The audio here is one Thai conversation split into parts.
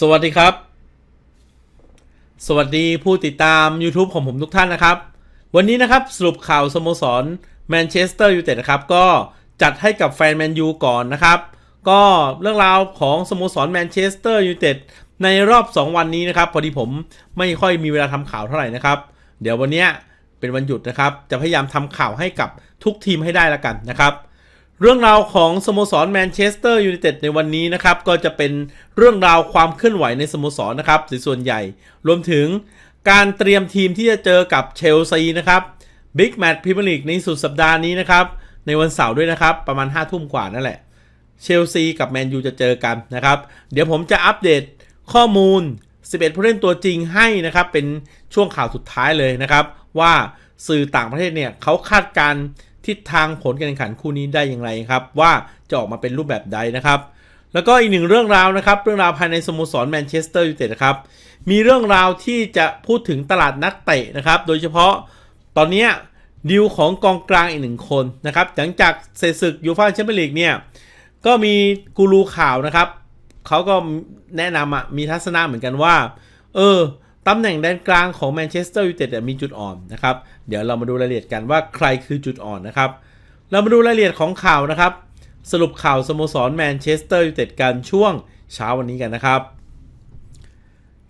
สวัสดีครับ สวัสดีผู้ติดตาม YouTube ของผมทุกท่านนะครับ วันนี้นะครับสรุปข่าวสโมสรแมนเชสเตอร์ยูไนเต็ดนะครับก็จัดให้กับแฟนแมนยูก่อนนะครับ ก็เรื่องราวของสโมสรแมนเชสเตอร์ยูไนเต็ดในรอบ 2 วันนี้นะครับ พอดีผมไม่ค่อยมีเวลาทำข่าวเท่าไหร่นะครับ เดี๋ยววันนี้เป็นวันหยุดนะครับ จะพยายามทำข่าวให้กับทุกทีมให้ได้ละกันนะครับ เรื่องราวของสโมสรแมนเชสเตอร์ยูไนเต็ดในวันนี้นะครับ ก็จะเป็นเรื่องราวความเคลื่อนไหวในสโมสรนะครับส่วนใหญ่ รวมถึงการเตรียมทีมที่จะเจอกับเชลซีนะครับบิ๊กแมตช์พรีเมียร์ลีกในสุดสัปดาห์นี้นะครับ ในวันเสาร์ด้วยนะครับ ประมาณ5้าทุ่มกว่านั่นแหละ เชลซีกับแมนยูจะเจอกันนะครับ เดี๋ยวผมจะอัปเดตข้อมูล 11 ผู้เล่นตัวจริงให้นะครับ เป็นช่วงข่าวสุดท้ายเลยนะครับ ว่าสื่อต่างประเทศเนี่ยเขาคาดการณ์ ทิศทางผลการแข่งขันคู่นี้ได้อย่างไรครับ ว่าจะออกมาเป็นรูปแบบใดนะครับ แล้วก็อีกหนึ่งเรื่องราวนะครับ เรื่องราวภายในสโมสรแมนเชสเตอร์ยูไนเต็ดครับมีเรื่องราวที่จะพูดถึงตลาดนักเตะนะครับ โดยเฉพาะตอนนี้ดิวของกองกลางอีกหนึ่งคนนะครับหลังจากเสร็จศึกยูฟ่าแชมเปี้ยนลีกเนี่ยก็มีกูรูข่าวนะครับเขาก็แนะนำมีทัศนะเหมือนกันว่า เออ ตำแหน่งแดนกลางของแมนเชสเตอร์ยูไนเต็ดมีจุดอ่อนนะครับ เดี๋ยวเรามาดูรายละเอียดกันว่าใครคือจุดอ่อนนะครับ เรามาดูรายละเอียดของข่าวนะครับ สรุปข่าวสโมสรแมนเชสเตอร์ยูไนเต็ดกันช่วงเช้าวันนี้กันนะครับ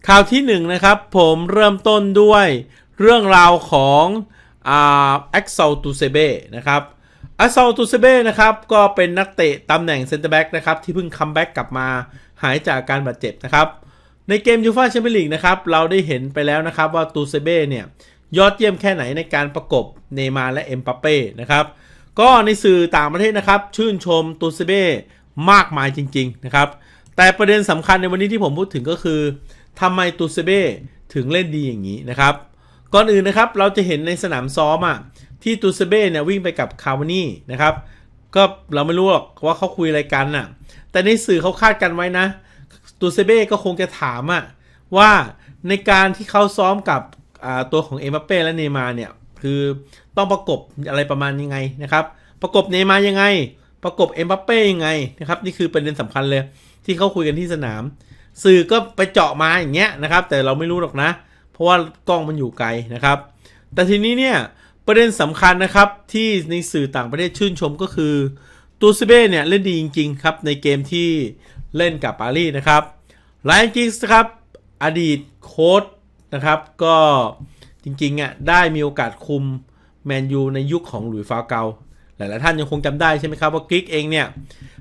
ข่าวที่1นนะครับ ผมเริ่มต้นด้วยเรื่องราวของอาเอ็กซลตูเซเบ้นะครับอัซอลตูเซเบ้นะครับก็เป็นนักเตะตำแหน่งเซนเตอร์แบ็กนะครับที่เพิ่งคัมแบ็กกลับมาหายจากการบาดเจ็บนะครับ ในเกมยูฟ่าแชมเปี้ยนลีกนะครับเราได้เห็นไปแล้วนะครับว่าตูเซเบ้เนี่ยยอดเยี่ยมแค่ไหนในการประกบเนย์มาร์และเอ็มบัปเป้นะครับก็ในสื่อต่างประเทศนะครับ ชื่นชมตูเซเบ้มากมายจริงๆนะครับแต่ประเด็นสำคัญในวันนี้ที่ผมพูดถึงก็คือทำไมตูเซเบ้ถึงเล่นดีอย่างนี้นะครับ ก่อนอื่นนะครับเราจะเห็นในสนามซ้อมอะที่ตูเซเบ้เนี่ยวิ่งไปกับคาวานี่นะครับก็เราไม่รู้หรอกว่าเขาคุยอะไรกันน่ะแต่ในสื่อเขาคาดกันไว้นะ ตูเซเบ้ก็คงจะถามอะว่าในการที่เขาซ้อมกับตัวของเอ็มบัปเป้และเนย์มาเนี่ยคือต้องประกบอะไรประมาณยังไงนะครับ ประกบเนย์มายังไง ประกบเอ็มบัปเป้ยังไงนะครับ นี่คือประเด็นสำคัญเลยที่เขาคุยกันที่สนาม สื่อก็ไปเจาะมาอย่างเงี้ยนะครับ แต่เราไม่รู้หรอกนะ เพราะว่ากล้องมันอยู่ไกลนะครับ แต่ทีนี้เนี่ยประเด็นสำคัญนะครับที่ในสื่อต่างประเทศชื่นชมก็คือตูซิเบ้เนี่ยเล่นดีจริง ๆ ครับ ในเกมที่ เล่นกับปารีสนะครับไลน์กิสครับอดีตโค้ชนะครับ ก็จริงๆอะได้มีโอกาสคุมแมนยูในยุคของหลุยส์ฟาเกาหลายๆท่านยังคงจำได้ใช่ไหมครับว่ากิกเองเนี่ย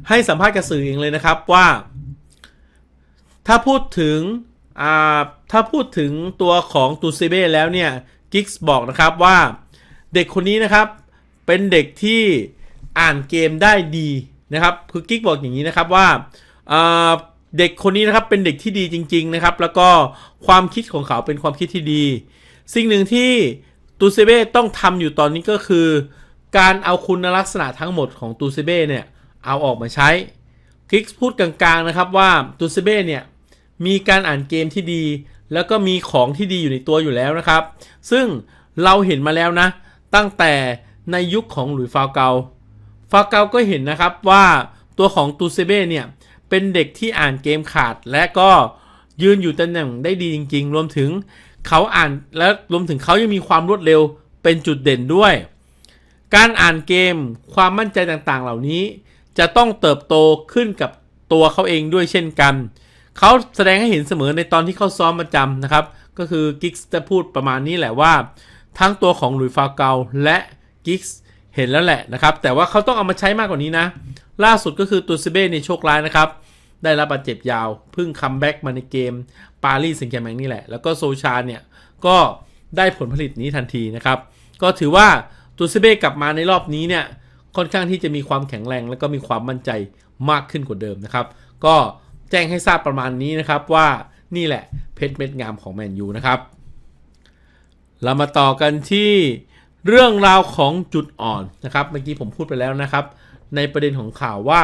ให้สัมภาษณ์กับสื่อเองเลยนะครับว่า ถ้าพูดถึงอ่าถ้าพูดถึงตัวของตูซิเบ้แล้วเนี่ยกิกส์บอกนะครับว่าเด็กคนนี้นะครับเป็นเด็กที่อ่านเกมได้ดีนะครับ คือกิ๊กบอกอย่างนี้นะครับว่า เด็กคนนี้นะครับเป็นเด็กที่ดีจริง ๆ นะครับ แล้วก็ความคิดของเขาเป็นความคิดที่ดี สิ่งหนึ่งที่ตูเซเบ้ต้องทำอยู่ตอนนี้ก็คือ การเอาคุณลักษณะทั้งหมดของตูเซเบ้เนี่ยเอาออกมาใช้กิ๊กพูดกลางๆนะครับว่าตูเซเบ้เนี่ยมีการอ่านเกมที่ดี แล้วก็มีของที่ดีอยู่ในตัวอยู่แล้วนะครับ ซึ่งเราเห็นมาแล้วนะ ตั้งแต่ในยุคของหลุยฟาเกาฟาเกาก็เห็นนะครับว่าตัวของตูเซเบ้เนี่ย เป็นเด็กที่อ่านเกมขาด และก็ยืนอยู่ตำแหน่งได้ดีจริง ๆ รวมถึงเขาอ่านและรวมถึงเขายังมีความรวดเร็วเป็นจุดเด่นด้วย การอ่านเกมความมั่นใจต่างๆ เหล่านี้ จะต้องเติบโตขึ้นกับตัวเขาเองด้วยเช่นกัน เขาแสดงให้เห็นเสมอในตอนที่เขาซ้อมประจำนะครับ ก็คือกิกส์จะพูดประมาณนี้แหละว่า ทั้งตัวของหลุยฟาเกาและกิกส์เห็นแล้วแหละนะครับ แต่ว่าเขาต้องเอามาใช้มากกว่านี้นะ ล่าสุดก็คือตูซิเบ้ในโชคร้ายนะครับ ได้รับบาดเจ็บยาว เพิ่งคัมแบ็กมาในเกมปารีสแซงต์แชร์แมงนี่แหละ แล้วก็โซชาเนี่ย ก็ได้ผลผลิตนี้ทันทีนะครับ ก็ถือว่าตูซิเบ้กลับมาในรอบนี้เนี่ย ค่อนข้างที่จะมีความแข็งแรง และก็มีความมั่นใจมากขึ้นกว่าเดิมนะครับ ก็แจ้งให้ทราบประมาณนี้นะครับว่านี่แหละเพชรเม็ดงามของแมนยูนะครับ เรามาต่อกันที่เรื่องราวของจุดอ่อนนะครับ เมื่อกี้ผมพูดไปแล้วนะครับ ในประเด็นของข่าวว่า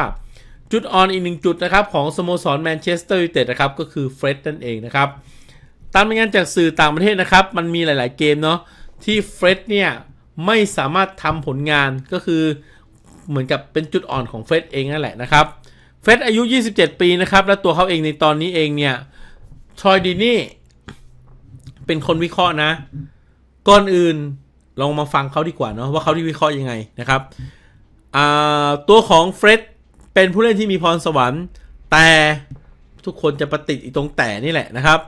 จุดอ่อนอีกหนึ่งจุดนะครับของสโมสรแมนเชสเตอร์ยูไนเต็ดนะครับก็คือเฟร็ดนั่นเองนะครับตามรายงานจากสื่อต่างประเทศนะครับ มันมีหลาย ๆเกมเนาะที่เฟร็ดเนี่ยไม่สามารถทำผลงานก็คือเหมือนกับเป็นจุดอ่อนของเฟร็ดเองนั่นแหละนะครับเฟร็ดอายุ 27 ปีนะครับ และตัวเขาเองในตอนนี้เองเนี่ยทรอยดีนี่เป็นคนวิเคราะห์นะ ก่อนอื่นลองมาฟังเขาดีกว่าเนาะว่าเขาที่วิเคราะห์ยังไงนะครับ ตัวของเฟร็ดเป็นผู้เล่นที่มีพรสวรรค์ แต่ทุกคนจะประติดอีตรงแต่นี่แหละนะครับ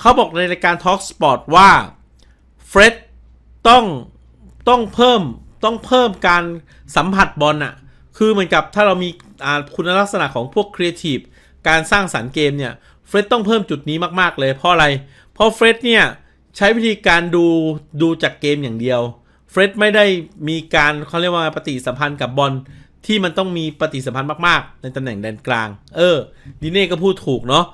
เขาบอกในรายการ Talk Sport ว่าเฟร็ดต้องต้องเพิ่มต้องเพิ่มการสัมผัสบอลอะคือเหมือนกับถ้าเรามีคุณลักษณะของพวกครีเอทีฟการสร้างสรรค์เกมเนี่ยเฟร็ดต้องเพิ่มจุดนี้มาก ๆ เลยเพราะอะไร เพราะเฟร็ดเนี่ยใช้วิธีการดูดูจากเกมอย่างเดียว เฟร็ดไม่ได้มีการเขาเรียกว่าปฏิสัมพันธ์กับบอลที่มันต้องมีปฏิสัมพันธ์มากๆ ในตำแหน่งแดนกลาง เออดีเน่ก็พูดถูกเนาะ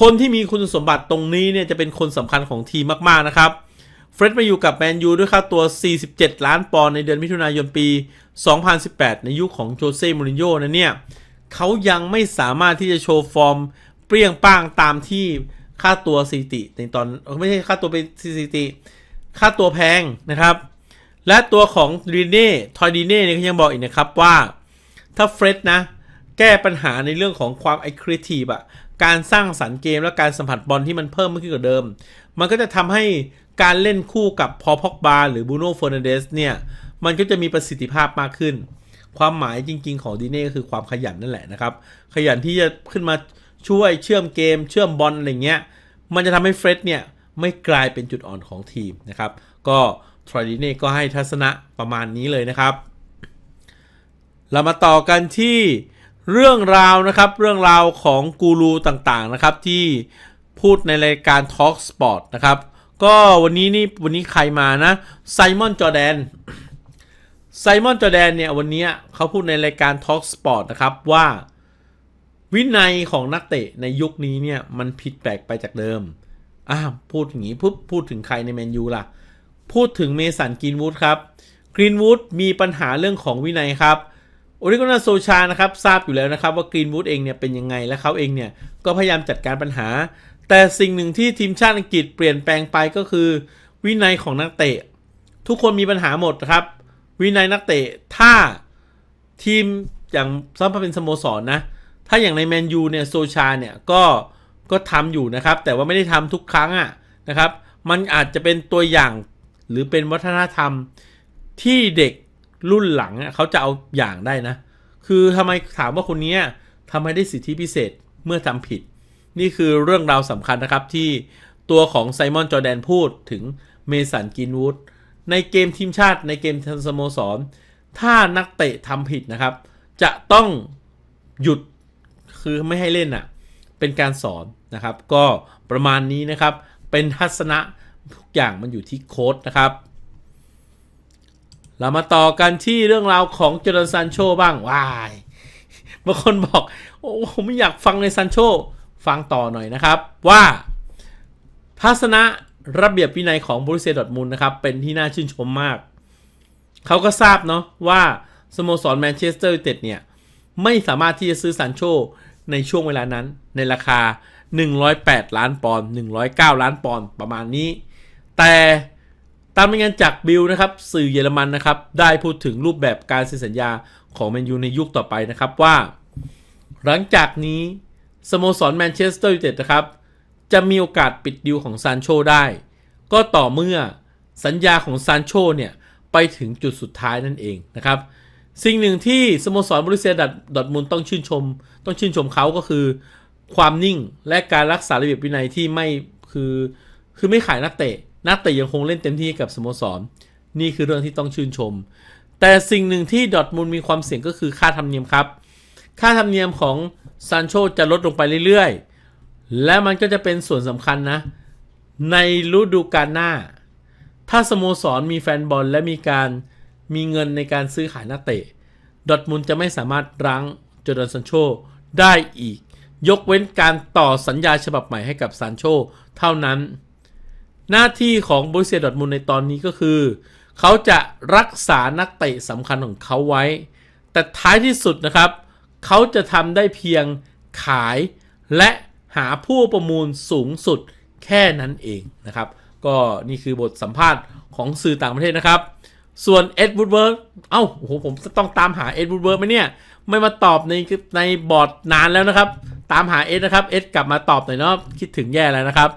คนที่มีคุณสมบัติตรงนี้เนี่ยจะเป็นคนสำคัญของทีมมากๆนะครับเฟร็ดมาอยู่กับแมนยูด้วยค่าตัว 47 ล้านปอนด์ในเดือนมิถุนายนปี 2018 ในยุคของโจเซ่ มูรินโญ่นะเนี่ยเขายังไม่สามารถที่จะโชว์ฟอร์ม เปรี้ยงป้างตามที่ค่าตัวสถิติในตอนไม่ใช่ค่าตัวเป็นสถิติ ค่าตัวแพงนะครับ และตัวของดีเน่ทอยดีเน่เนี่ยยังบอกอีกนะครับว่า ถ้าเฟร็ดนะ แก้ปัญหาในเรื่องของความไอครีทีฟอะการสร้างสรรค์เกมและการสัมผัสบอลที่มันเพิ่มขึ้นกว่าเดิม มันก็จะทำให้การเล่นคู่กับพอพอกบาหรือบูโน่เฟอร์นันเดสเนี่ย มันก็จะมีประสิทธิภาพมากขึ้น ความหมายจริง ๆ ของดีเน่ก็คือความขยันนั่นแหละนะครับ ขยันที่จะขึ้นมาช่วยเชื่อมเกม เชื่อมบอลอะไรเงี้ย มันจะทำให้เฟร็ดเนี่ยไม่กลายเป็นจุดอ่อนของทีมนะครับ ก็ ทรอยดีเน่ก็ให้ทัศนะประมาณนี้เลยนะครับ เรามาต่อกันที่เรื่องราวนะครับ เรื่องราวของกูรูต่างๆนะครับ ที่พูดในรายการ Talk Sport นะครับ ก็วันนี้นี่วันนี้ใครมานะไซมอนจอแดนไซมอนจอแดนเนี่ยวันนี้เขาพูดในรายการ Talk Sport นะครับว่าวินัยของนักเตะในยุคนี้เนี่ยมันผิดแปลกไปจากเดิมอ่าพูดอย่างนี้ปุ๊บพูดถึงใครในแมนยูล่ะ พูดถึงเมสันกรีนวูดครับกรีนวูดมีปัญหาเรื่องของวินัยครับโอริโกนาโซชานะครับทราบอยู่แล้วนะครับว่ากรีนวูดเองเนี่ยเป็นยังไงและเขาเองเนี่ยก็พยายามจัดการปัญหา แต่สิ่งหนึ่งที่ทีมชาติอังกฤษเปลี่ยนแปลงไปก็คือ วินัยของนักเตะ ทุกคนมีปัญหาหมดครับ วินัยนักเตะถ้าทีมอย่างซ้ำเป็นสโมสรนะถ้าอย่างในแมนยูเนี่ยโซชาเนี่ยก็ก็ทำอยู่นะครับ แต่ว่าไม่ได้ทำทุกครั้งอะนะครับ มันอาจจะเป็นตัวอย่าง หรือเป็นวัฒนธรรมที่เด็กรุ่นหลังเขาจะเอาอย่างได้นะ คือทำไมถามว่าคนนี้ทำไมได้สิทธิพิเศษเมื่อทำผิด นี่คือเรื่องราวสำคัญนะครับที่ตัวของไซมอนจอแดนพูดถึงเมสันกินวูดในเกมทีมชาติในเกมทันสโมสร ถ้านักเตะทำผิดนะครับ จะต้องหยุดคือไม่ให้เล่นอะ เป็นการสอนนะครับ ก็ประมาณนี้นะครับ เป็นทัศนะ ทุกอย่างมันอยู่ที่โค้ดนะครับ เรามาต่อกันที่เรื่องราวของเจอร์นซานโชบ้างว้ายบางคนบอก โอ้ผมไม่อยากฟังในซานโชฟังต่อหน่อยนะครับว่าทัศนะระเบียบวินัยของบรูเซียดอร์ทมุนด์นะครับ เป็นที่น่าชื่นชมมาก เขาก็ทราบเนาะว่า สโมสรแมนเชสเตอร์ยูไนเต็ดเนี่ย ไม่สามารถที่จะซื้อซานโชในช่วงเวลานั้นในราคา 108 ล้านปอนด์109 ล้านปอนด์ประมาณนี้ แต่ตามรายงานจากบิลนะครับสื่อเยอรมันนะครับได้พูดถึงรูปแบบการเซ็นสัญญาของแมนยูในยุคต่อไปนะครับว่า หลังจากนี้ สโมสรแมนเชสเตอร์ยูไนเต็ดนะครับจะมีโอกาสปิดดิวของซานโชได้ ก็ต่อเมื่อสัญญาของซานโชเนี่ยไปถึงจุดสุดท้ายนั่นเองนะครับสิ่งหนึ่งที่สโมสรบริเซียดอร์ทมุนด์ต้องชื่นชม ต้องชื่นชมเขาก็คือ ความนิ่งและการรักษาระเบียบวินัยที่ไม่คือคือไม่ขายนักเตะ นักเตะยังคงเล่นเต็มที่กับสโมสร นี่คือเรื่องที่ต้องชื่นชม แต่สิ่งหนึ่งที่ดอทมุนด์มีความเสี่ยงก็คือค่าธรรมเนียมครับ ค่าธรรมเนียมของซานโชจะลดลงไปเรื่อยๆ และมันก็จะเป็นส่วนสำคัญนะ ในฤดูกาลหน้า ถ้าสโมสรมีแฟนบอลและมีการมีเงินในการซื้อขายนักเตะ ดอทมุนด์จะไม่สามารถรั้งจอร์แดนซันโชได้อีก ยกเว้นการต่อสัญญาฉบับใหม่ให้กับซานโชเท่านั้น หน้าที่ของบรูเซียดอทมุนในตอนนี้ก็คือ เขาจะรักษานักเตะสำคัญของเขาไว้ แต่ท้ายที่สุดนะครับ เขาจะทำได้เพียงขายและหาผู้ประมูลสูงสุดแค่นั้นเองนะครับ ก็นี่คือบทสัมภาษณ์ของสื่อต่างประเทศนะครับ ส่วนเอ็ดวูดเวิร์กเอ้าโอ้โหผมต้องตามหาเอ็ดวูดเวิร์กไหมเนี่ย ไม่มาตอบในในบอร์ดนานแล้วนะครับ ตามหาเอสนะครับ เอสกลับมาตอบหน่อยเนาะคิดถึงแย่แล้วนะครับ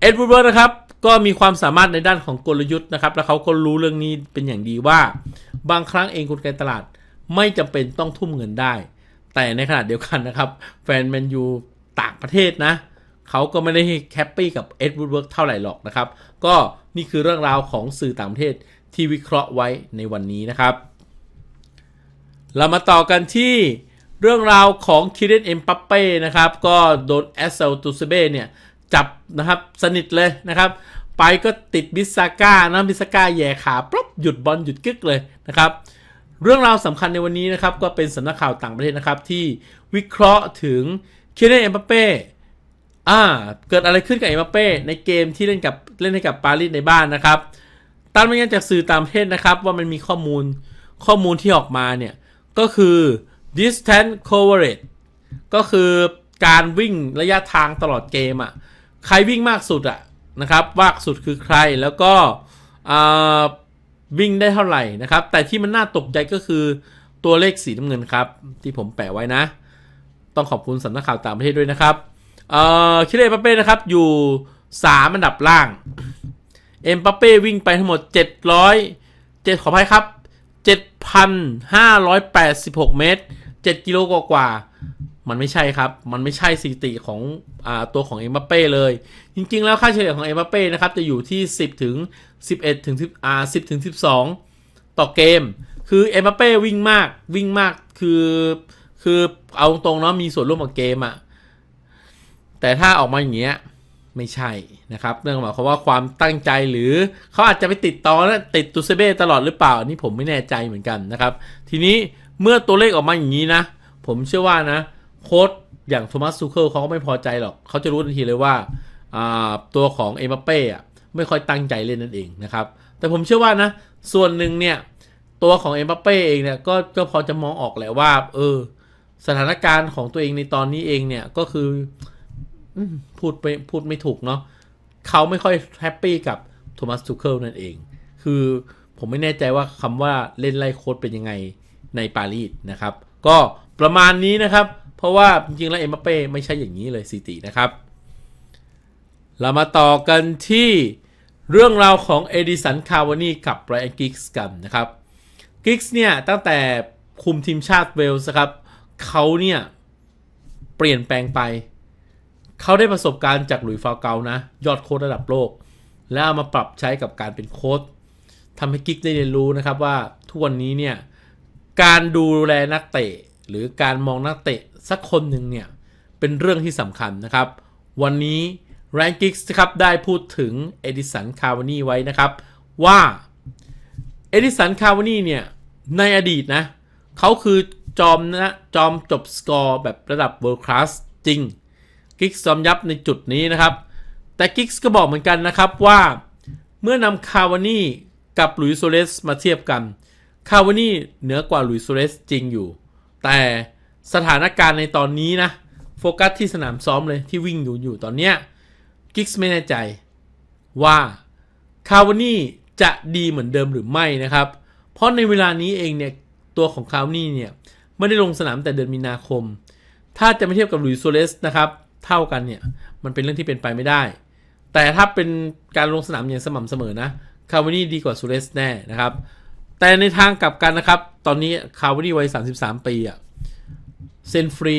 เอ็ดวูดเวิร์ดนะครับ ก็มีความสามารถในด้านของกลยุทธ์นะครับ แล้วเขาก็รู้เรื่องนี้เป็นอย่างดีว่า บางครั้งเองกลไกตลาดไม่จำเป็นต้องทุ่มเงินได้ แต่ในขณะเดียวกันนะครับ แฟนแมนยูต่างประเทศนะเขาก็ไม่ได้แฮปปี้กับเอ็ดวูดเวิร์ดเท่าไหร่หรอกนะครับ ก็นี่คือเรื่องราวของสื่อต่างประเทศที่วิเคราะห์ไว้ในวันนี้นะครับ เรามาต่อกันที่เรื่องราวของคิเรนเอ็มปัปเป้นะครับ ก็โดนแอสเซลตูซเบ้เนี่ย จับนะครับสนิทเลยนะครับไปก็ติดบิสซาก้านะบิสซาก้าแย่ขาปุ๊บหยุดบอลหยุดกึกเลยนะครับเรื่องราวสำคัญในวันนี้นะครับก็เป็นสำนักข่าวต่างประเทศนะครับที่วิเคราะห์ถึงเคิเรนเอ็มปัปเป้อ่าเกิดอะไรขึ้นกับเอ็มปัปเป้ในเกมที่เล่นกับเล่นให้กับปารีสในบ้านนะครับตามรายงานจากสื่อต่างประเทศนะครับว่ามันมีข้อมูลข้อมูลที่ออกมาเนี่ยก็คือ distance coverage ก็คือการวิ่งระยะทางตลอดเกมอะ่ะ ใครวิ่งมากสุดอะนะครับมากสุดคือใครแล้วก็วิ่งได้เท่าไหร่นะครับ แต่ที่มันน่าตกใจก็คือตัวเลขสีน้ำเงินครับ ที่ผมแปะไว้นะ ต้องขอบคุณสำนักข่าวต่างประเทศด้วยนะครับเออคิเลปาเป้นะครับ อยู่ 3 อันดับล่าง เอ็มปาเป้วิ่งไปทั้งหมด 700 7 ขออภัยครับ 7,586 เมตร 7 กิโลกว่า มันไม่ใช่ครับ มันไม่ใช่สถิติของอตัวของเอ็มบัปเป้เลย จริงๆ แล้วค่าเฉลี่ยของเอ็มบัปเป้นะครับจะอยู่ที่ 10 ถึง 11 ถึง10อ่า10 ถึง 12 ต่อเกม คือเอ็มบัปเป้วิ่งมากวิ่งมากคือคือเอาตรงเนาะมีส่วนร่วมกับเกมอะแต่ถ้าออกมาอย่างเงี้ยไม่ใช่นะครับเรื่องหมายความว่าความตั้งใจหรือเขาอาจจะไปติดตอแล้วติดตูเซเบ้ตลอดหรือเปล่าอันนี้ผมไม่แน่ใจเหมือนกันนะครับ ทีนี้เมื่อตัวเลขออกมาอย่างนี้นะ ผมเชื่อว่านะ โค้ดอย่างโทมัสซูเคิลเขาก็ไม่พอใจหรอก เขาจะรู้ทันทีเลยว่าตัวของเอ็มบัปเป้ไม่ค่อยตั้งใจเล่นนั่นเองนะครับ แต่ผมเชื่อว่านะ ส่วนหนึ่งเนี่ย ตัวของเอ็มบัปเป้เองเนี่ยก็ก็พอจะมองออกแหละว่า เออ สถานการณ์ของตัวเองในตอนนี้เองเนี่ยก็คือพูดไม่พูดไม่ถูกเนาะเขาไม่ค่อยแฮปปี้กับโทมัสทูเคิลนั่นเอง คือผมไม่แน่ใจว่าคำว่าเล่นไล่โค้ดเป็นยังไงในปารีสนะครับ ก็ประมาณนี้นะครับ เพราะว่าจริงๆแล้วเอ็มบัปเป้ไม่ใช่อย่างนี้เลยสิตินะครับ เรามาต่อกันที่เรื่องราวของเอดิสันคาวานีกับไบรอันกิกส์กันนะครับกิกส์เนี่ยตั้งแต่คุมทีมชาติเวลส์ครับเขาเนี่ยเปลี่ยนแปลงไป เขาได้ประสบการณ์จากหลุยฟาวเกานะ ยอดโค้ดระดับโลก แล้วเอามาปรับใช้กับการเป็นโค้ดทำให้กิกได้เรียนรู้นะครับว่าทุกวันนี้เนี่ยการดูแลนักเตะ หรือการมองนักเตะ สักคนหนึ่งเนี่ย เป็นเรื่องที่สำคัญนะครับ วันนี้แรงกิกส์ครับได้พูดถึงเอดิสันคาวานีไว้นะครับ ว่าเอดิสันคาวานีเนี่ย ในอดีตนะเขาคือจอมนะจอมจบสกอร์แบบระดับเวิลด์คลาสจริงกิกซ์ซ้อมยับในจุดนี้นะครับ แต่กิกซ์ก็บอกเหมือนกันนะครับว่าเมื่อนำคาวานี่กับลุยโซเลสมาเทียบกัน คาวานี่เหนือกว่าลุยโซเลสจริงอยู่ แต่ สถานการณ์ในตอนนี้นะ โฟกัสที่สนามซ้อมเลยที่วิ่งอยู่อยู่ตอนเนี้ยกิกซ์ไม่แน่ใจว่าคาวานี่จะดีเหมือนเดิมหรือไม่นะครับ เพราะในเวลานี้เองเนี่ย ตัวของคาวานี่เนี่ยไม่ได้ลงสนามแต่เดือนมีนาคม ถ้าจะไม่เทียบกับลุยโซเลสนะครับ เท่ากันเนี่ยมันเป็นเรื่องที่เป็นไปไม่ได้ แต่ถ้าเป็นการลงสนามอย่างสม่ำเสมอนะคาวานี่ดีกว่าซูเรสแน่นะครับ แต่ในทางกลับกันนะครับ ตอนนี้คาวานี่วัย 33 ปีอะ เซนฟรี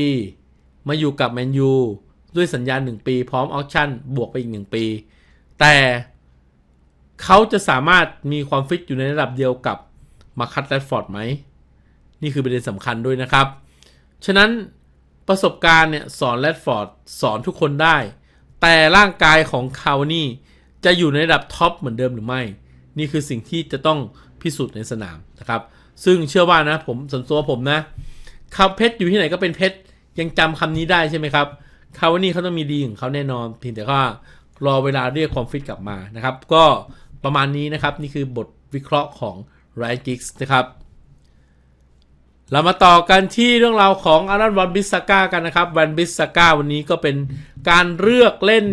มาอยู่กับแมนยูด้วยสัญญาณ1ปี พร้อมออคชั่น บวกไปอีก 1 ปี แต่เขาจะสามารถมีความฟิตอยู่ในระดับเดียวกับมาคัตแรดฟอร์ดไหม นี่คือประเด็นสำคัญด้วยนะครับ ฉะนั้นประสบการณ์เนี่ยสอนแรดฟอร์ดสอนทุกคนได้ แต่ร่างกายของคาวนี่จะอยู่ในระดับท็อปเหมือนเดิมหรือไม่ นี่คือสิ่งที่จะต้องพิสูจน์ในสนามนะครับ ซึ่งเชื่อว่านะผมส่วนตัวผมนะ คาเพชรอยู่ที่ไหนก็เป็นเพชรยังจำคำนี้ได้ใช่ไหมครับคาวนี่เขาต้องมีดีของเขาแน่นอนเพียงแต่ว่ารอเวลาเรียกความฟิตกลับมานะครับ ก็ประมาณนี้นะครับ นี่คือบทวิเคราะห์ของไรกิกส์นะครับ เรามาต่อกันที่เรื่องราวของอารันวันบิสก้ากันนะครับวันบิสก้าวันนี้ก็เป็นการเลือกเล่น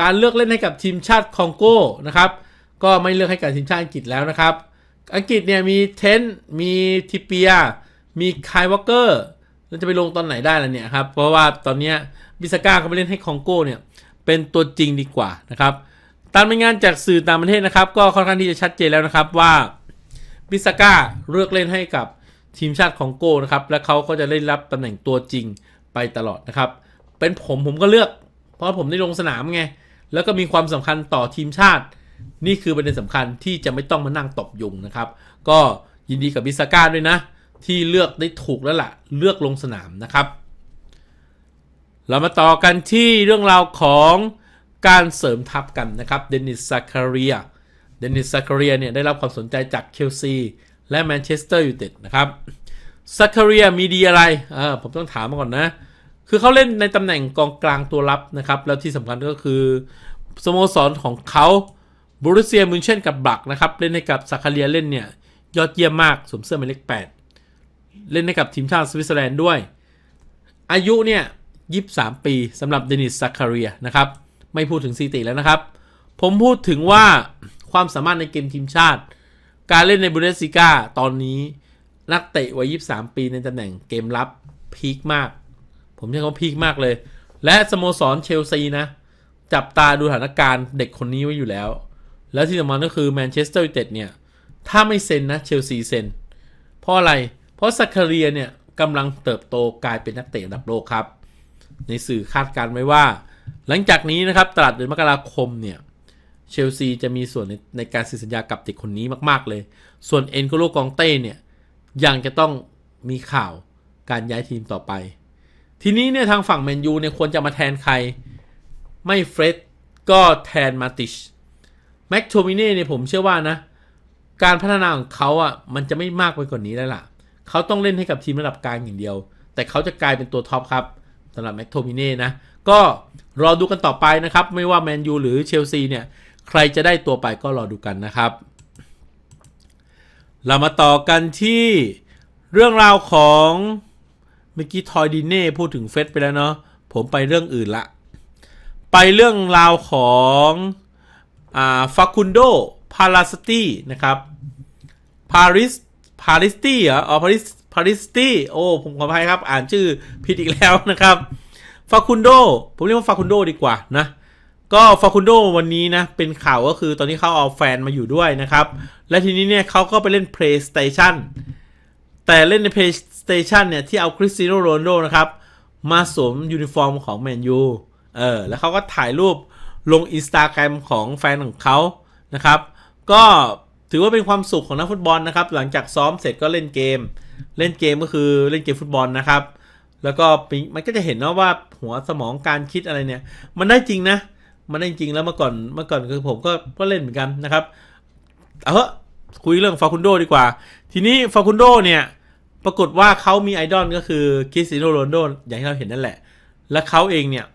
การเลือกเล่นให้กับทีมชาติคองโก้นะครับ ก็ไม่เลือกให้กับทีมชาติอังกฤษแล้วนะครับ อังกฤษเนี่ยมีเทนมีทิเปีย มีไควอเกอร์แล้วจะไปลงตอนไหนได้ล่ะเนี่ยครับ เพราะว่าตอนนี้บิสก้าเขาไปเล่นให้คองโกเนี่ยเป็นตัวจริงดีกว่านะครับตามรายงานจากสื่อต่างประเทศนะครับ ก็ค่อนข้างที่จะชัดเจนแล้วนะครับว่าบิสก้าเลือกเล่นให้กับทีมชาติของโกนะครับ และเขาก็จะได้รับตำแหน่งตัวจริงไปตลอดนะครับ เป็นผมผมก็เลือก เพราะผมได้ลงสนามไง แล้วก็มีความสำคัญต่อทีมชาติ นี่คือประเด็นสำคัญที่จะไม่ต้องมานั่งตบยุงนะครับ ก็ยินดีกับบิสก้าด้วยนะ ที่เลือกได้ถูกแล้วล่ะ เลือกลงสนามนะครับ เรามาต่อกันที่เรื่องราวของการเสริมทัพกันนะครับเดนิสซาคาเรียเดนิสซาคาเรียเนี่ยได้รับความสนใจจากเคลซีและแมนเชสเตอร์ยูไนเต็ดนะครับซาคาเรียมีดีอะไรเออผมต้องถามมาก่อนนะ คือเขาเล่นในตำแหน่งกองกลางตัวรับนะครับ แล้วที่สำคัญก็คือสโมสรของเขาบรูเซียมินเช่นกับบักนะครับ เล่นให้กับซาคาเรียเล่นเนี่ย ยอดเยี่ยมมากสวมเสื้อหมายเลข8 เล่นให้กับทีมชาติสวิตเซอร์แลนด์ด้วย อายุเนี่ย 23 ปีสำหรับเดนิสซาคาเรียนะครับ ไม่พูดถึงสถิติแล้วนะครับ ผมพูดถึงว่าความสามารถในเกมทีมชาติ การเล่นในบุนเดสซิก้าตอนนี้นักเตะวัย 23 ปีในตำแหน่งเกมรับพีคมาก ผมใช้คำว่าพีคมากเลย และสโมสรเชลซีนะ จับตาดูสถานการณ์เด็กคนนี้ไว้อยู่แล้ว แล้วที่สำคัญก็คือแมนเชสเตอร์ยูไนเต็ดเนี่ย ถ้าไม่เซ็นนะเชลซีเซ็นเพราะอะไรเพราะซักคาเรียเนี่ยกำลังเติบโตกลายเป็นนักเตะระดับโลกครับ ในสื่อคาดการณ์ไว้ว่า หลังจากนี้นะครับตลาดเดือนมกราคมเนี่ยเชลซีจะมีส่วนในในการเซ็นสัญญากับเด็กคนนี้มากๆเลย ส่วนเอ็นโกโลกองเต้เนี่ยยังจะต้องมีข่าวการย้ายทีมต่อไป ทีนี้เนี่ยทางฝั่งแมนยูเนี่ยควรจะมาแทนใคร ไม่เฟร็ดก็แทนมาติชแม็กโทมิเน่เนี่ยผมเชื่อว่านะ การพัฒนาของเขาอะมันจะไม่มากไปกว่านี้แล้วล่ะ เขาต้องเล่นให้กับทีมระดับกลางอย่างเดียว แต่เขาจะกลายเป็นตัวท็อปครับสำหรับแม็กโทมิเน่นะ ก็รอดูกันต่อไปนะครับ ไม่ว่าแมนยูหรือเชลซีเนี่ย ใครจะได้ตัวไปก็รอดูกันนะครับ เรามาต่อกันที่เรื่องราวของเมื่อกี้ทอยดิเน่พูดถึงเฟสไปแล้วเนาะผมไปเรื่องอื่นละ ไปเรื่องราวของอ่าฟาคุนโดพาราสตี้นะครับ พาริส พาริสตี้เหรออ๋อพาริสพาริสตี้โอ้ผมขออภัยครับ อ่านชื่อผิดอีกแล้วนะครับฟาคุนโดผมเรียกว่าฟาคุนโดดีกว่านะก็ฟาคุนโดวันนี้นะ เป็นข่าวก็คือตอนนี้เขาเอาแฟนมาอยู่ด้วยนะครับ และทีนี้เนี่ยเขาก็ไปเล่น PlayStation แต่เล่นใน PlayStation เนี่ย ที่เอาคริสตียโนโรนโดนะครับ มาสวมยูนิฟอร์มของแมนยูเออแล้วเขาก็ถ่ายรูปลงอินสตาแกรมของแฟนของเขานะครับ ก็ ถือว่าเป็นความสุขของนักฟุตบอลนะครับ หลังจากซ้อมเสร็จก็เล่นเกม เล่นเกมก็คือเล่นเกมฟุตบอลนะครับ แล้วก็มันก็จะเห็นนะว่าหัวสมองการคิดอะไรเนี่ย มันได้จริงนะ มันได้จริงแล้วเมื่อก่อนเมื่อก่อนคือผมก็ก็เล่นเหมือนกันนะครับ เอาเถอะคุยเรื่องฟาคุนโดดีกว่า ทีนี้ฟาคุนโดเนี่ยปรากฏว่าเขามีไอดอลก็คือคริสตียโนโรนโดอย่างที่เราเห็นนั่นแหละ และเขาเองเนี่ย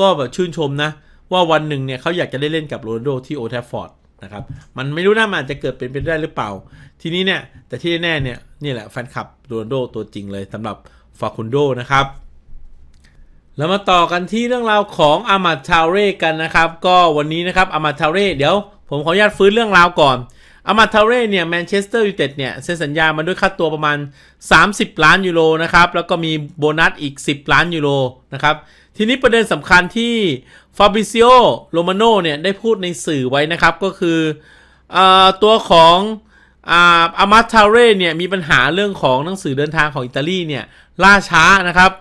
ก็แบบชื่นชมนะ ว่าวันหนึ่งเนี่ยเขาอยากจะได้เล่นกับโรนโดที่โอทฟฟอร์ด นะครับ มันไม่รู้นะมันอาจจะเกิดเป็นไปได้หรือเปล่า ทีนี้เนี่ย แต่ที่แน่เนี่ยนี่แหละแฟนคลับโรนโดตัวจริงเลยสำหรับฟาคุนโดนะครับแล้วมาต่อกันที่เรื่องราวของอามาทาเร่กันนะครับ ก็วันนี้นะครับอามาทาเร่เดี๋ยวผมขออนุญาตฟื้นเรื่องราวก่อนอามาทาเร่เนี่ยแมนเชสเตอร์ยูไนเต็ดเนี่ยเซ็นสัญญามาด้วยค่าตัวประมาณ 30 ล้านยูโรนะครับ แล้วก็มีโบนัสอีก 10 ล้านยูโรนะครับ ทีนี้ประเด็นสำคัญที่ ฟาบิซิโอโรมาโนเนี่ยได้พูดในสื่อไว้นะครับก็คืออตัวของอาอามาทาเร่เนี่ยมีปัญหาเรื่องของหนังสือเดินทางของอิตาลีเนี่ยล่าช้านะครับ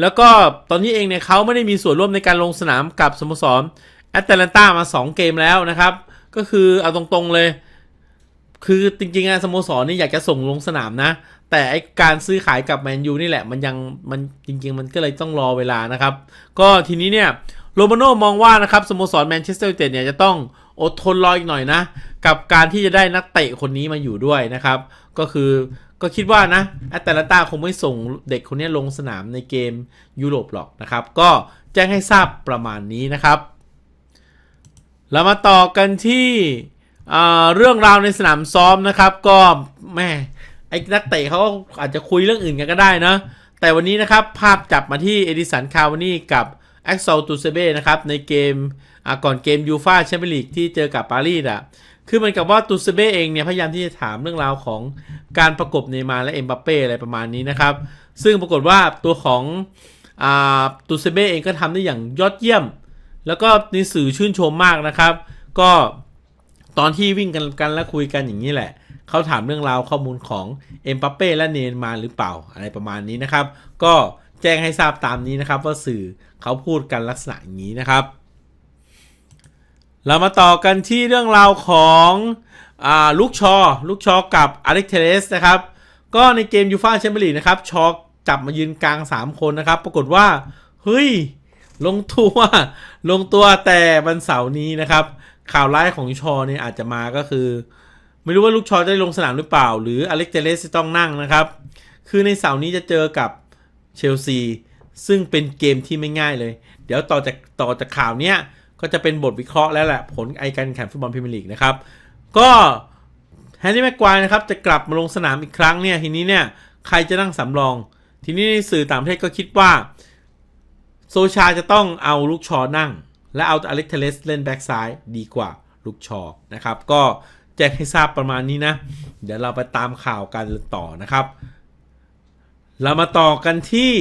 แล้วก็ตอนนี้เองเนี่ยเขาไม่ได้มีส่วนร่วมในการลงสนามกับสโมสรแอตแลนตามา 2 เกมแล้วนะครับ ก็คือเอาตรงๆเลย คือจริงๆอะสโมสรนี่อยากจะส่งลงสนามนะ แต่ไอการซื้อขายกับแมนยูนี่แหละมันยังมันจริง ๆ มันก็เลยต้องรอเวลานะครับ ก็ทีนี้เนี่ย โรมาโน่มองว่านะครับสโมสรแมนเชสเตอร์ยูไนเต็ดเนี่ยจะต้องอดทนรออีกหน่อยนะ กับการที่จะได้นักเตะคนนี้มาอยู่ด้วยนะครับ ก็คือก็คิดว่านะแอตแลนตาคงไม่ส่งเด็กคนนี้ลงสนามในเกมยุโรปหรอกนะครับ ก็แจ้งให้ทราบประมาณนี้นะครับเรามาต่อกันที่เรื่องราวในสนามซ้อมนะครับ ก็แม่ไอ้นักเตะเขาก็อาจจะคุยเรื่องอื่นกันก็ได้นะแต่วันนี้นะครับภาพจับมาที่เอดิสันคาวานี่กับ แอ็กซลตูเซเบ้นะครับในเกมก่อนเกมยูฟาแชมเปี้ยนลีกที่เจอกับปารีสอะคือเหมือนกับว่าตูเซเบ้เองเนี่ยพยายามที่จะถามเรื่องราวของการประกบเนย์มาร์และเอ็มบัปเป้อะไรประมาณนี้นะครับ ซึ่งปรากฏว่าตัวของตูเซเบ้เองก็ทำได้อย่างยอดเยี่ยม แล้วก็ในสื่อชื่นชมมากนะครับ ก็ตอนที่วิ่งกันกันและคุยกันอย่างนี้แหละ เขาถามเรื่องราวข้อมูลของเอ็มปัปเป้และเนย์มาร์หรือเปล่าอะไรประมาณนี้นะครับ ก็ แจ้งให้ทราบตามนี้นะครับ ว่าสื่อเขาพูดกันลักษณะอย่างนี้นะครับ เรามาต่อกันที่เรื่องราวของอลูกชอ ลูกชอกับอเล็กเทเลสนะครับ ก็ในเกมยูฟ่าแชมเปี้ยนลีกนะครับ ชอจับมายืนกลาง 3 คนนะครับ ปรากฏว่า เฮ้ย ลงตัวลงตัวแต่วันเสาร์นี้นะครับ ข่าวร้ายของชอเนี่ยอาจจะมาก็คือ ไม่รู้ว่าลูกชอจะได้ลงสนามหรือเปล่า หรืออเล็กเทเลสจะต้องนั่งนะครับ คือในเสาร์นี้จะเจอกับ เชลซีซึ่งเป็นเกมที่ไม่ง่ายเลย เดี๋ยวต่อจากต่อจากข่าวเนี้ยก็จะเป็นบทวิเคราะห์แล้วแหละผลไอการแข่งฟุตบอลพรีเมียร์ลีกนะครับ ก็แฮร์รี่แม็กควายนะครับจะกลับมาลงสนามอีกครั้งเนี่ยทีนี้เนี่ยใครจะนั่งสำรอง ทีนี้ในสื่อต่างประเทศก็คิดว่าโซชาจะต้องเอาลูกชอนั่ง และเอาอเล็กเทเลสเล่นแบ็กซ้ายดีกว่าลูกชอนะครับ ก็แจ้งให้ทราบประมาณนี้นะ เดี๋ยวเราไปตามข่าวกันต่อนะครับ เรามาต่อกันที่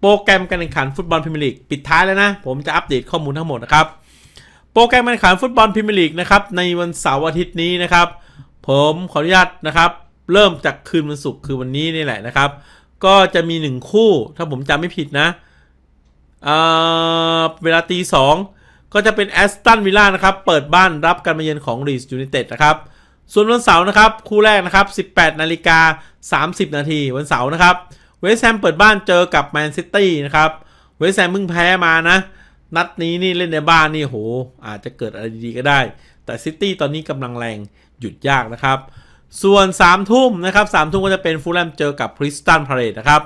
โปรแกรมการแข่งขันฟุตบอลพรีเมียร์ลีกปิดท้ายแล้วนะ ผมจะอัปเดตข้อมูลทั้งหมดนะครับ โปรแกรมการแข่งขันฟุตบอลพรีเมียร์ลีกนะครับในวันเสาร์อาทิตย์นี้นะครับ ผมขออนุญาตนะครับ เริ่มจากคืนวันศุกร์คือวันนี้นี่แหละนะครับ ก็จะมีหนึ่งคู่ถ้าผมจำไม่ผิดนะเเวลาตีสองก็จะเป็นแอสตันวิลล่านะครับ เปิดบ้านรับการมาเยือนของรีสยูไนเต็ดนะครับ ส่วนวันเสาร์นะครับคู่แรกนะครับ 18 นาฬิกา 30 นาทีวันเสาร์นะครับเวสต์แฮมเปิดบ้านเจอกับแมนซิตี้นะครับเวสต์แฮมเพิ่งแพ้มานะ นัดนี้นี่เล่นในบ้านนี่โห อาจจะเกิดอะไรดีก็ได้ แต่ซิตี้ตอนนี้กำลังแรงหยุดยากนะครับ ส่วน 3 ทุ่มนะครับ3ทุ่มก็จะเป็นฟูลแลมเจอกับคริสตันพาเรตนะครับ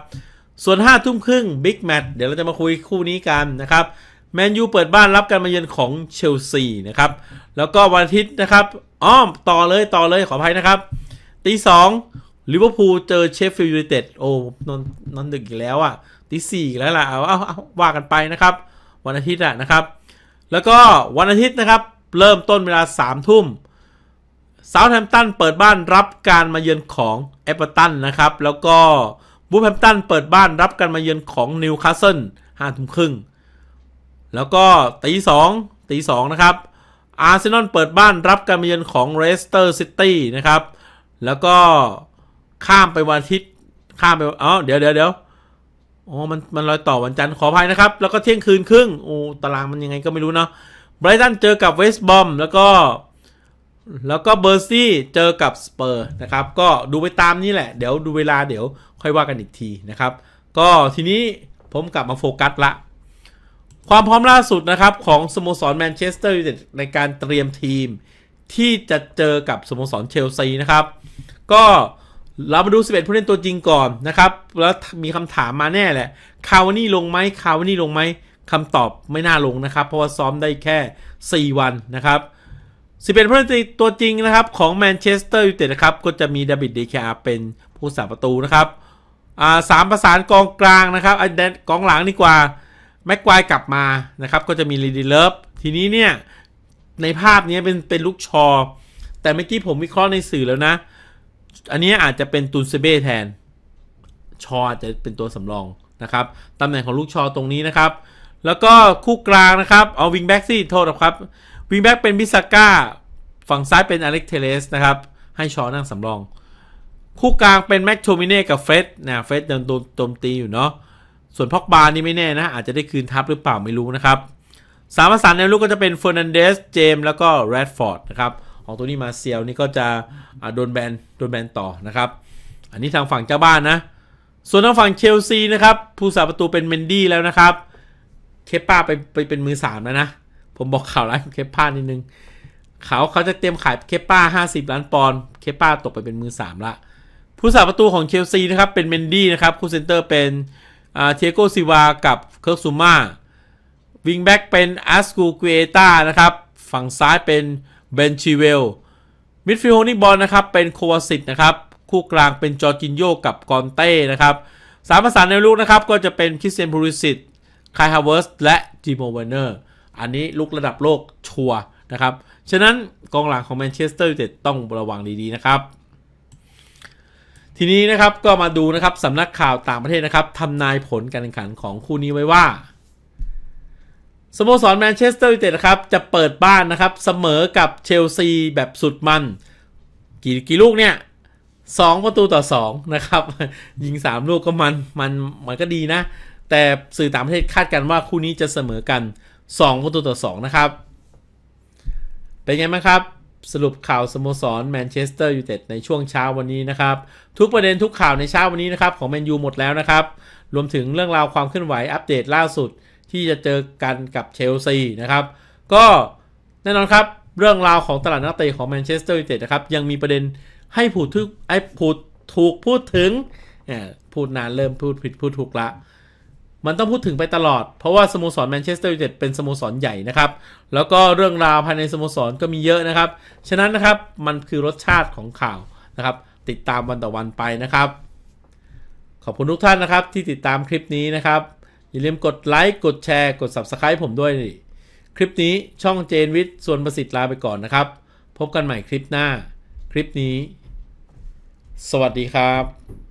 ส่วน5ทุ่มครึ่งบิ๊กแมตช์เดี๋ยวเราจะมาคุยคู่นี้กันนะครับแมนยูเปิดบ้านรับการมาเยือนของเชลซีนะครับแล้วก็วันอาทิตย์นะครับ อ้อมต่อเลยต่อเลยขออภัยนะครับ ตีสองลิเวอร์พูลเจอเชฟฟิลด์ยูไนเต็ดโอ้นอนนอนดึกอีกแล้วอะตีสี่แล้วล่ะเอาเอาเอาว่ากันไปนะครับ วันอาทิตย์อะนะครับ แล้วก็วันอาทิตย์นะครับ เริ่มต้นเวลาสามทุ่มเซาท์แฮมป์ตันเปิดบ้านรับการมาเยือนของเอเ r อร์ตันนะครับ แล้วก็บูฟแฮมป์ตันเปิดบ้านรับการมาเยือนของนิวคาสเซิลห้าทุ่มครึ่งแล้วก็ตีสองตีสองนะครับ อาร์เซนอลเปิดบ้านรับการมาเยือนของเรสเตอร์ซิตี้นะครับ แล้วก็ข้ามไปวันอาทิตย์ข้ามไปอ๋อเดี๋ยวเดี๋ยวเดี๋ยวอ๋อมันมันลอยต่อวันจันทร์ขออภัยนะครับ แล้วก็เที่ยงคืนครึ่งโอ้ตารางมันยังไงก็ไม่รู้เนาะไบรตันเจอกับเวสต์บอมแล้วก็แล้วก็เบอร์ซี่เจอกับสเปอร์นะครับ ก็ดูไปตามนี้แหละ เดี๋ยวดูเวลาเดี๋ยวค่อยว่ากันอีกทีนะครับ ก็ทีนี้ผมกลับมาโฟกัสละ ความพร้อมล่าสุดนะครับของสโมสรแมนเชสเตอร์ยูไนเต็ดในการเตรียมทีมที่จะเจอกับสโมสรเชลซีนะครับ ก็เรามาดู 11 ผู้เล่นตัวจริงก่อนนะครับ แล้วมีคำถามมาแน่แหละ คาวานี่ลงไหมคาวานี่ลงไหมคำตอบไม่น่าลงนะครับ เพราะว่าซ้อมได้แค่ 4 วันนะครับ 11 ผู้เล่นตัวจริงนะครับของแมนเชสเตอร์ยูไนเต็ดนะครับ ก็จะมีดาบิดเดคาเป็นผู้สาประตูนะครับ อ่าสามประสานกองกลางนะครับไอ้แดนกองหลังดีกว่า แม็กควายกลับมานะครับ ก็จะมีลีดีเลิฟทีนี้เนี่ย ในภาพนี้เป็นเป็นลูกชอ แต่เมื่อกี้ผมวิเคราะห์ในสื่อแล้วนะ อันนี้อาจจะเป็นตูนเซเบ้แทน ชออาจจะเป็นตัวสำรองนะครับตำแหน่งของลูกชอตรงนี้นะครับ แล้วก็คู่กลางนะครับ เอาวิงแบ็กซี่โทษนะครับวิงแบ็กเป็นบิสก้าฝั่งซ้ายเป็นอเล็กเทเลสนะครับ ให้ชอนั่งสำรอง คู่กลางเป็นแม็กโทมิเน่กับเฟรดนะเฟรดยังโดนโจมตีอยู่เนาะ ส่วนพ็อกบานี่ไม่แน่นะ อาจจะได้คืนทับหรือเปล่าไม่รู้นะครับสามประสานในลูกก็จะเป็นเฟอร์นันเดสเจมแล้วก็แรดฟอร์ดนะครับของตัวนี้มาเซียลนี่ก็จะโดนแบนโดนแบนต่อนะครับ อันนี้ทางฝั่งเจ้าบ้านนะ ส่วนทางฝั่งเชลซีนะครับ ผู้สาประตูเป็นเมนดี้แล้วนะครับ เคปป้าไปไปเป็นมือสามแล้วนะ ผมบอกข่าวร้ายของเคปป้านิดนึงเขาเขาจะเตรียมขายเคปป้า 50 ล้านปอนด์เคปป้าตกไปเป็นมือสามละผู้สาประตูของเชลซีนะครับเป็นเมนดี้นะครับคู่เซนเตอร์เป็น เทโกซิวากับเคิร์กซูมาวิงแบ็กเป็นอัสกูเกเตานะครับ ฝั่งซ้ายเป็นเบนชิเวล มิดฟิลด์นี่บอลนะครับ เป็นโควาสิตนะครับ คู่กลางเป็นจอร์จินโยกับกอนเต้นะครับสามประสานในลูกนะครับ ก็จะเป็นคริสเตียนพูริสิตคายฮาวเวิร์สและจิโมเวเนอร์ อันนี้ลุกระดับโลกชัวนะครับ ฉะนั้นกองหลังของแมนเชสเตอร์ยูไนเต็ดต้องระวังดีๆนะครับ ทีนี้นะครับก็มาดูนะครับสำนักข่าวต่างประเทศนะครับทำนายผลการแข่งขันของคู่นี้ไว้ว่าสโมสรแมนเชสเตอร์ยูไนเต็ดนะครับจะเปิดบ้านนะครับเสมอกับเชลซีแบบสุดมัน กี่กี่ลูกเนี่ยสองประตูต่อสองนะครับ ยิงสามลูกก็มันมันมันก็ดีนะ แต่สื่อต่างประเทศคาดกันว่าคู่นี้จะเสมอกัน2ประตูต่อ2นะครับ เป็นไงบ้างครับ สรุปข่าวสโมสรแมนเชสเตอร์ยูไนเต็ดในช่วงเช้าวันนี้นะครับ ทุกประเด็นทุกข่าวในเช้าวันนี้นะครับของแมนยูหมดแล้วนะครับ รวมถึงเรื่องราวความเคลื่อนไหวอัปเดตล่าสุดที่จะเจอกันกับเชลซีนะครับ ก็แน่นอนครับเรื่องราวของตลาดนักเตะของแมนเชสเตอร์ยูไนเต็ดนะครับยังมีประเด็นให้พูดถึงไอ้พูดถูกพูดถึงเอ่อพูดนานเริ่มพูดผิดพูดถูกละ มันต้องพูดถึงไปตลอด เพราะว่าสโมสรแมนเชสเตอร์ยูไนเต็ดเป็นสโมสรใหญ่นะครับ แล้วก็เรื่องราวภายในสโมสรก็มีเยอะนะครับ ฉะนั้นนะครับมันคือรสชาติของข่าวนะครับ ติดตามวันต่อวันไปนะครับ ขอบคุณทุกท่านนะครับที่ติดตามคลิปนี้นะครับ อย่าลืมกดไลค์กดแชร์กด Subscribe ผมด้วย คลิปนี้ช่องเจนวิทย์ส่วนประสิทธิ์ลาไปก่อนนะครับ พบกันใหม่คลิปหน้า คลิปนี้ สวัสดีครับ